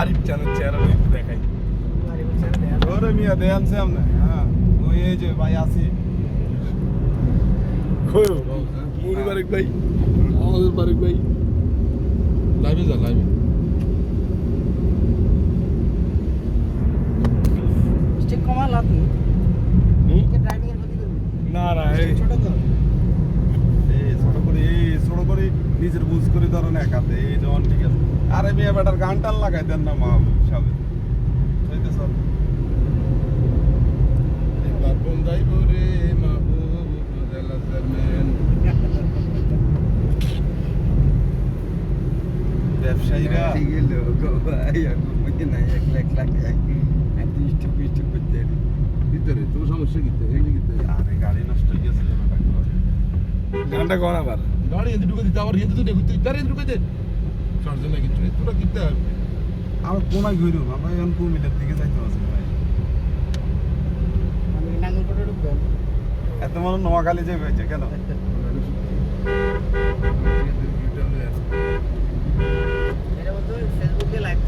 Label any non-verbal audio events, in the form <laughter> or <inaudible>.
আরিফ চানের চেহারা একটু দেখাই। ধরে মিয়া দেয়ান সামনে হ্যাঁ ওই এই যে ভাই আসি। হ্যাঁ। মুড়ি বারেক ভাই। আমাদের বারিক ভাই। লাইভে যা লাইভে। না না এই করে। ছোট করে নিজের বুঝ করে ধরেন একাতে এই জন ঠিক আছে। আরে মিয়া বেটার গান টান লাগাই দেন না মা সবে হইতে সব এবার কোন যাইব রে মাহবুব জেলা চেয়ারম্যান ব্যবসায়ীরা? ভিতরে তোর সমস্যা কিতে এগুলি কিতে আরে গাড়ি নষ্ট হয়ে গেছে গানটা কর আবার। গাড়ি এতে ঢুকে দিতে আবার এতে তো ঢুকে তারে ঢুকে দে চারজনে কিন্তু তোরা কিনতে হবে আমরা কমাই ঘুরুম আমরা এখন কুমিল্লার দিকে যাইতে পারছি ভাই। এত মানুষ নোয়াখালী যে হয়েছে কেন? <laughs> ফেসবুকে লাইভ